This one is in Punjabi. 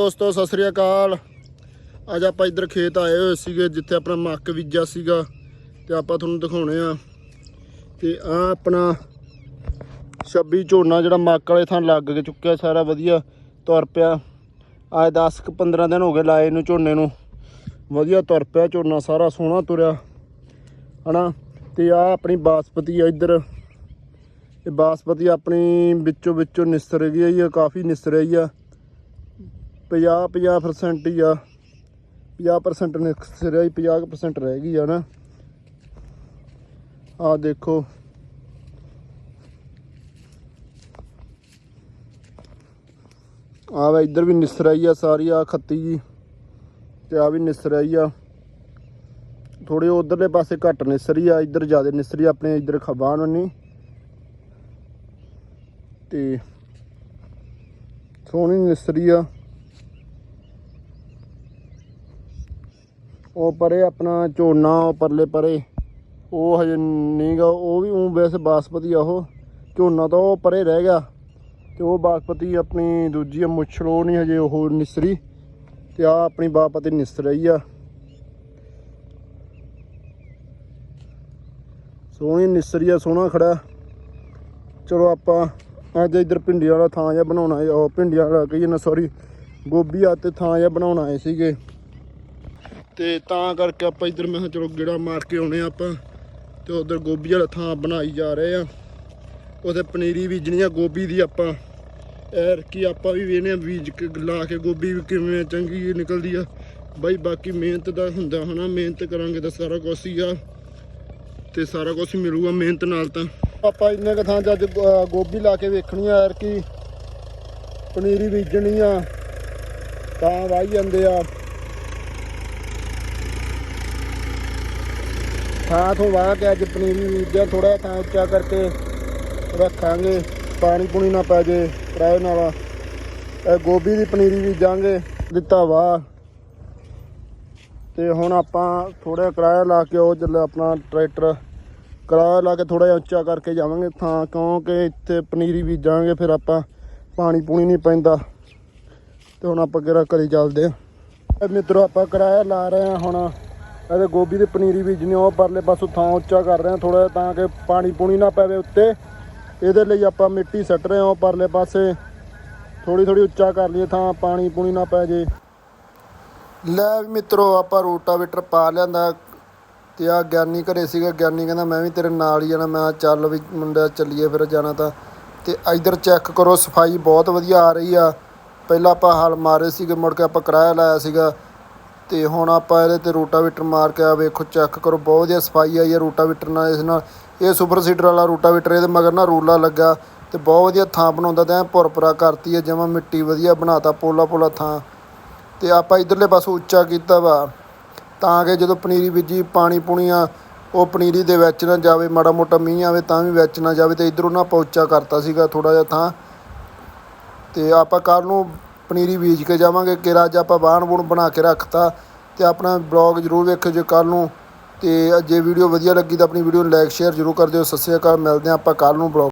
ਦੋਸਤੋ, ਸਤਿ ਸ੍ਰੀ ਅਕਾਲ। ਅੱਜ ਆਪਾਂ ਇੱਧਰ ਖੇਤ ਆਏ ਹੋਏ ਸੀਗੇ, ਜਿੱਥੇ ਆਪਣਾ ਮੱਕ ਬੀਜਿਆ ਸੀਗਾ, ਤੇ ਆਪਾਂ ਤੁਹਾਨੂੰ ਦਿਖਾਉਣੇ ਆ ਤੇ ਆ ਆਪਣਾ 26 ਝੋਨਾ ਜਿਹੜਾ ਮੱਕ ਵਾਲੇ ਥਾਂ ਲੱਗ ਕੇ ਚੁੱਕਿਆ, ਸਾਰਾ ਵਧੀਆ ਤੁਰ ਪਿਆ। ਅੱਜ 10 ਕੁ 15 ਦਿਨ ਹੋ ਗਏ ਲਾਏ ਨੂੰ ਝੋਨੇ ਨੂੰ। ਵਧੀਆ ਤੁਰ ਪਿਆ ਝੋਨਾ, ਸਾਰਾ ਸੋਹਣਾ ਤੁਰਿਆ। ਹਨਾ? ਤੇ ਆ ਆਪਣੀ ਬਾਸਪਤੀ ਆ ਇੱਧਰ। ਇਹ ਬਾਸਪਤੀ ਆਪਣੀ ਵਿੱਚੋਂ ਵਿੱਚੋਂ ਨਿਸਰ ਗਈ ਆ ਕਾਫੀ ਨਿਸਰ ਰਹੀ ਆ। 50 50% ਹੀ ਆ। 50% ਨਿਸਰ ਆਈ 50% ਰਹਿ ਗਈ ਆ ਨਾ। ਆ ਦੇਖੋ। ਆ ਵਾ ਇੱਧਰ ਵੀ ਨਿਸਰ ਆਈ ਆ ਸਾਰੀ ਆ ਖੱਤੀ ਜੀ। ਤੇ ਆ ਵੀ ਨਿਸਰ ਆਈ ਆ। ਥੋੜੇ ਉਧਰਲੇ ਪਾਸੇ ਘੱਟ ਨਿਸਰੀ ਆ, ਇੱਧਰ ਜ਼ਿਆਦਾ ਨਿਸਰੀ ਆਪਣੇ ਇੱਧਰ ਖਬਾਨ ਨਹੀਂ ਤੇ ਸੋਹਣੀ ਨਿਸਰੀ ਆ। ਉਹ ਪਰੇ ਆਪਣਾ ਝੋਨਾ, ਉਹ ਪਰਲੇ ਪਰੇ। ਉਹ ਹਜੇ ਨਹੀਂਗਾ ਉਹ ਵੀ ਉਹ ਵੈਸੇ ਬਾਸਪਤੀ ਆ ਉਹ। ਝੋਨਾ ਤਾਂ ਉਹ ਪਰੇ ਰਹਿ ਗਿਆ। ਤੇ ਉਹ ਬਾਸਪਤੀ ਆਪਣੀ ਦੂਜੀ ਆ ਮੁੱਛਲ ਉਹ ਨਹੀਂ ਹਜੇ ਉਹ ਨਿਸਰੀ। ਤੇ ਆ ਆਪਣੀ ਬਾਸਪਤੀ ਨਿਸਰ ਰਹੀ ਆ। ਸੋਹਣੀ ਨਿਸਰੀ ਆ, ਸੋਹਣਾ ਖੜਾ। ਚਲੋ ਆਪਾਂ ਅੱਜ ਇੱਧਰ ਭਿੰਡੀਆਂ ਵਾਲਾ ਥਾਂ ਜਿਹਾ ਬਣਾਉਣਾ ਹੈ ਉਹ ਭਿੰਡੀਆਂ ਵਾਲਾ ਕਹੀਏ ਨਾ ਸੌਰੀ ਗੋਭੀ ਆ ਤੇ ਥਾਂ ਜਿਹਾ ਬਣਾਉਣਾ ਆਏ ਸੀਗੇ। ਤੇ ਤਾਂ ਕਰਕੇ ਆਪਾਂ ਇੱਧਰ ਮੈਂ ਕਿਹਾ ਚਲੋ ਗੇੜਾ ਮਾਰ ਕੇ ਆਉਣੇ ਆ ਆਪਾਂ, ਤੇ ਉਧਰ ਗੋਭੀ ਵਾਲਾ ਥਾਂ ਬਣਾਈ ਜਾ ਰਹੇ ਆ। ਉਥੇ ਪਨੀਰੀ ਬੀਜਣੀ ਆ, ਗੋਭੀ ਦੀ ਆਪਾਂ। ਐਰ ਕੀ ਆਪਾਂ ਵੀ ਵੇਨੇ ਬੀਜ ਕੇ ਲਾ ਕੇ ਗੋਭੀ ਵੀ ਕਿਵੇਂ ਚੰਗੀ ਨਿਕਲਦੀ ਆ। ਬਾਈ ਬਾਕੀ ਮਿਹਨਤ ਦਾ ਹੁੰਦਾ ਹਨਾ, ਮਿਹਨਤ ਕਰਾਂਗੇ ਤਾਂ ਸਾਰਾ ਕੁਝ ਹੀ ਆ। ਤੇ ਸਾਰਾ ਕੁਝ ਮਿਲੂਗਾ ਮਿਹਨਤ ਨਾਲ ਤਾਂ। ਆਪਾਂ ਇੰਨੇ ਕੁ ਥਾਂ 'ਚ ਅੱਜ ਗੋਭੀ ਲਾ ਕੇ ਵੇਖਣੀ ਆ ਯਾਰ ਕੀ ਪਨੀਰੀ ਬੀਜਣੀ ਆ, ਤਾਂ ਵਾਈ ਜਾਂਦੇ ਆ। ਥਾਂ ਤੋਂ ਵਾਹ ਕੇ ਅੱਜ ਪਨੀਰੀ ਬੀਜਿਆ ਥੋੜਾ ਥਾਂ ਉੱਚਾ ਕਰਕੇ ਰੱਖਾਂਗੇ। ਪਾਣੀ ਪੂਣੀ ਨਾ ਪੈ ਜੇ ਕਿਰਾਏ ਨਾਲ। ਇਹ ਗੋਭੀ ਦੀ ਪਨੀਰੀ ਬੀਜਾਂਗੇ ਦਿੱਤਾ ਵਾਹ। ਤੇ ਹੁਣ ਆਪਾਂ ਥੋੜਾ ਕਿਰਾਇਆ ਲਾ ਕੇ ਉਹ ਚੱਲੇ ਆਪਣਾ ਟਰੈਕਟਰ, ਕਿਰਾਇਆ ਲਾ ਕੇ ਥੋੜਾ ਜਿਹਾ ਉੱਚਾ ਕਰਕੇ ਜਾਵਾਂਗੇ ਥਾਂ, ਕਿਉਂਕਿ ਇੱਥੇ ਪਨੀਰੀ ਬੀਜਾਂਗੇ ਫਿਰ ਆਪਾਂ ਪਾਣੀ ਪੂਣੀ ਨਹੀਂ ਪੈਂਦਾ। ਤੇ ਹੁਣ ਆਪਾਂ ਕਿਹੜਾ ਘਰੇ ਚੱਲਦੇ ਆ ਇਹ ਮਿੱਤਰੋ, ਆਪਾਂ ਕਿਰਾਇਆ ਲਾ ਰਹੇ ਆ ਹੁਣ। ਇਹਦੇ ਗੋਭੀ ਦੀ ਪਨੀਰੀ ਬੀਜਣੀ, ਉਹ ਪਰਲੇ ਪਾਸੋਂ ਥਾਂ ਉੱਚਾ ਕਰ ਰਹੇ ਆ ਥੋੜਾ ਤਾਂ ਕਿ ਪਾਣੀ ਪੂਣੀ ਨਾ ਪਵੇ ਉੱਤੇ। ਇਹਦੇ ਲਈ ਆਪਾਂ ਮਿੱਟੀ ਸੱਟ ਰਹੇ ਆ ਪਰਲੇ ਪਾਸੇ। ਥੋੜੀ ਥੋੜੀ ਉੱਚਾ ਕਰ ਲਈਏ ਥਾਂ ਪਾਣੀ ਪੂਣੀ ਨਾ ਪੈ ਜੇ। ਲੈ ਵੀ ਮਿੱਤਰੋ, ਆਪਾਂ ਰੋਟਾਵੇਟਰ ਪਾ ਲਿਆਂਦਾ। ਤੇ ਆ ਗਿਆਨੀ ਘਰੇ ਸੀਗਾ, ਗਿਆਨੀ ਕਹਿੰਦਾ, ਮੈਂ ਵੀ ਤੇਰੇ ਨਾਲ ਹੀ ਜਾਣਾ। ਮੈਂ ਚੱਲ ਵੀ ਮੁੰਡਾ ਚੱਲੀਏ ਫਿਰ ਜਾਣਾ ਤਾਂ। ਤੇ ਇਧਰ ਚੈੱਕ ਕਰੋ, ਸਫ਼ਾਈ ਬਹੁਤ ਵਧੀਆ ਆ ਰਹੀ ਆ। ਪਹਿਲਾਂ ਆਪਾਂ ਹਲ ਮਾਰੇ ਸੀਗੇ, ਮੁੜ ਕੇ ਆਪਾਂ ਕਿਰਾਇਆ ਲਾਇਆ ਸੀਗਾ। ਤੇ ਹੁਣ ਆਪਾਂ ਇਹਦੇ ਤੇ ਰੋਟਾਵੇਟਰ ਮਾਰ ਕੇ ਆ ਵੇਖੋ ਚੈੱਕ ਕਰੋ, ਬਹੁਤ ਵਧੀਆ ਸਫ਼ਾਈ ਆਈ ਹੈ ਰੋਟਾਵੇਟਰ ਨਾਲ ਇਸ ਨਾਲ। ਇਹ ਸੁਪਰ ਸੀਡਰ ਵਾਲਾ ਰੋਟਾਵੇਟਰ, ਇਹਦੇ ਮਗਰ ਨਾ ਰੂਲਾ ਲੱਗਾ ਤੇ ਬਹੁਤ ਵਧੀਆ ਥਾਂ ਬਣਾਉਂਦਾ ਤੇ ਐ ਭੁਰਭੁਰਾ ਕਰਤੀ ਹੈ, ਜਮਾਂ ਮਿੱਟੀ ਵਧੀਆ ਬਣਾਤਾ, ਪੋਲਾ ਪੋਲਾ ਥਾਂ। ਤੇ ਆਪਾਂ ਇਧਰਲੇ ਪਾਸੋਂ ਉੱਚਾ ਕੀਤਾ ਵਾ, ਤਾਂ ਕਿ ਜਦੋਂ ਪਨੀਰੀ ਬੀਜੀ, ਪਾਣੀ ਪੁਣੀਆਂ, ਉਹ ਪਨੀਰੀ ਦੇ ਵਿੱਚ ਨਾ ਜਾਵੇ, ਮਾੜਾ ਮੋਟਾ ਮੀਂਹ ਆਵੇ ਤਾਂ ਵੀ ਵਿੱਚ ਨਾ ਜਾਵੇ ਤੇ ਇਧਰੋਂ ਨਾ ਆਪਾਂ ਉੱਚਾ ਕਰਤਾ ਸੀਗਾ ਥੋੜਾ ਜਿਹਾ ਥਾਂ। ਤੇ ਆਪਾਂ ਕੱਲ ਨੂੰ ਪਨੀਰੀ ਬੀਜ ਕੇ ਜਾਵਾਂਗੇ ਕਿਰਾ ਅੱਜ ਆਪਾਂ ਬਾਣ ਬੂਣ ਬਣਾ ਕੇ ਰੱਖਤਾ, ਤੇ ਆਪਣਾ ਬਲੌਗ ਜਰੂਰ ਵੇਖਿਓ ਜੇ ਕੱਲ ਨੂੰ। ਤੇ ਜੇ ਵੀਡੀਓ ਵਧੀਆ ਲੱਗੀ ਤਾਂ ਆਪਣੀ ਵੀਡੀਓ ਨੂੰ ਲਾਈਕ ਸ਼ੇਅਰ ਜਰੂਰ ਕਰ ਦਿਓ। ਸਤਿ ਸ਼੍ਰੀ ਅਕਾਲ, ਮਿਲਦੇ ਹਾਂ ਆਪਾਂ ਕੱਲ ਨੂੰ ਬਲੌਗ